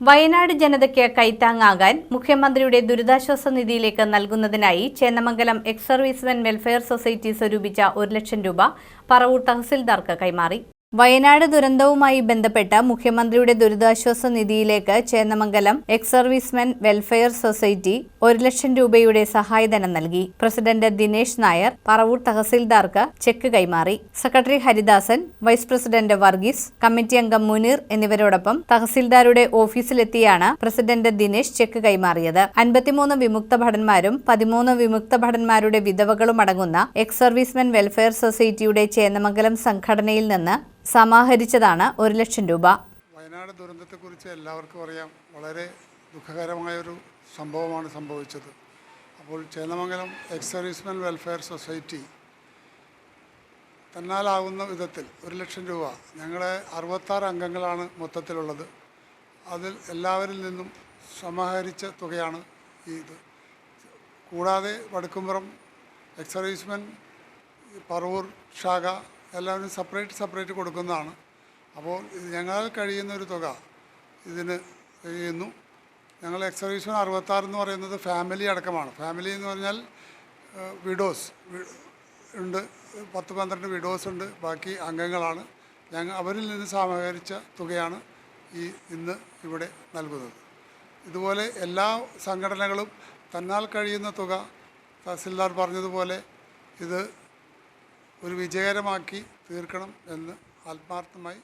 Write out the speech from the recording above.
വയനാട് ജനതയ്ക്ക് കൈത്താങ്ങാകാൻ മുഖ്യമന്ത്രിയുടെ ദുരിതാശ്വാസ നിധിയിലേക്ക് നൽകുന്നതിനായി Chennamangalam ex servicemen welfare society സ്വരൂപിച്ച ഒരു ലക്ഷം രൂപ പറവൂർ തഹസിൽദാർക്ക് കൈമാറി. വയനാട് ദുരന്തവുമായി ബന്ധപ്പെട്ട മുഖ്യമന്ത്രിയുടെ ദുരിതാശ്വാസ നിധിയിലേക്ക് Chendamangalam ex servicemen welfare society ഒരു ലക്ഷം രൂപയുടെ സഹായധനം നൽകി. പ്രസിഡന്റ് ദിനേശ് നായർ പറവൂർ തഹസിൽദാർക്ക് ചെക്ക് കൈമാറി. Secretary Haridasan vice president Varghese committee അംഗം മുനീർ എന്നിവരോടൊപ്പം തഹസിൽദാരുടെ ഓഫീസിലെത്തിയാണ് പ്രസിഡന്റ് ദിനേശ് ചെക്ക് കൈമാറിയത്. അൻപത്തിമൂന്ന് വിമുക്ത ഭടന്മാരും പതിമൂന്ന് വിമുക്ത ഭടന്മാരുടെ വിധവകളും അടങ്ങുന്ന എക്സ് സർവീസ്മെൻ വെൽഫെയർ സൊസൈറ്റിയുടെ ചേന്നമംഗലം സംഘടനയിൽ നിന്ന് സമാഹരിച്ചതാണ് ഒരു ലക്ഷം രൂപ. വയനാട് ദുരന്തത്തെക്കുറിച്ച് എല്ലാവർക്കും അറിയാം. വളരെ ദുഃഖകരമായൊരു സംഭവമാണ് സംഭവിച്ചത്. അപ്പോൾ Chennamangalam ex servicemen welfare society തന്നാലാവുന്ന വിധത്തിൽ ഒരു ലക്ഷം രൂപ ഞങ്ങളെ അറുപത്താറ് അംഗങ്ങളാണ് മൊത്തത്തിലുള്ളത്. അതിൽ എല്ലാവരിൽ നിന്നും സമാഹരിച്ച തുകയാണ് ഇത്. കൂടാതെ വടക്കുംപുറം എക്സർവീസ്മെൻ പറവൂർ ശാഖ എല്ലാവരും സെപ്പറേറ്റ് സെപ്പറേറ്റ് കൊടുക്കുന്നതാണ്. അപ്പോൾ ഞങ്ങളാൽ കഴിയുന്ന ഒരു തുക ഇതിന് ചെയ്യുന്നു. ഞങ്ങൾ എക്സർവീസ് അറുപത്താറ് എന്ന് പറയുന്നത് ഫാമിലി അടക്കമാണ്. ഫാമിലി എന്ന് പറഞ്ഞാൽ വിഡോസ് ഉണ്ട് പത്ത് പന്ത്രണ്ട് വിഡോസ് ഉണ്ട്. ബാക്കി അംഗങ്ങളാണ്. ഞങ്ങൾ അവരിൽ നിന്ന് സമാഹരിച്ച തുകയാണ് ഈ ഇന്ന് ഇവിടെ നൽകുന്നത്. ഇതുപോലെ എല്ലാ സംഘടനകളും തന്നാൽ കഴിയുന്ന തുക തഹസിൽദാർ പറഞ്ഞതുപോലെ ഇത് ഒരു വിജയകരമാക്കി തീർക്കണം എന്ന് ആത്മാർത്ഥമായി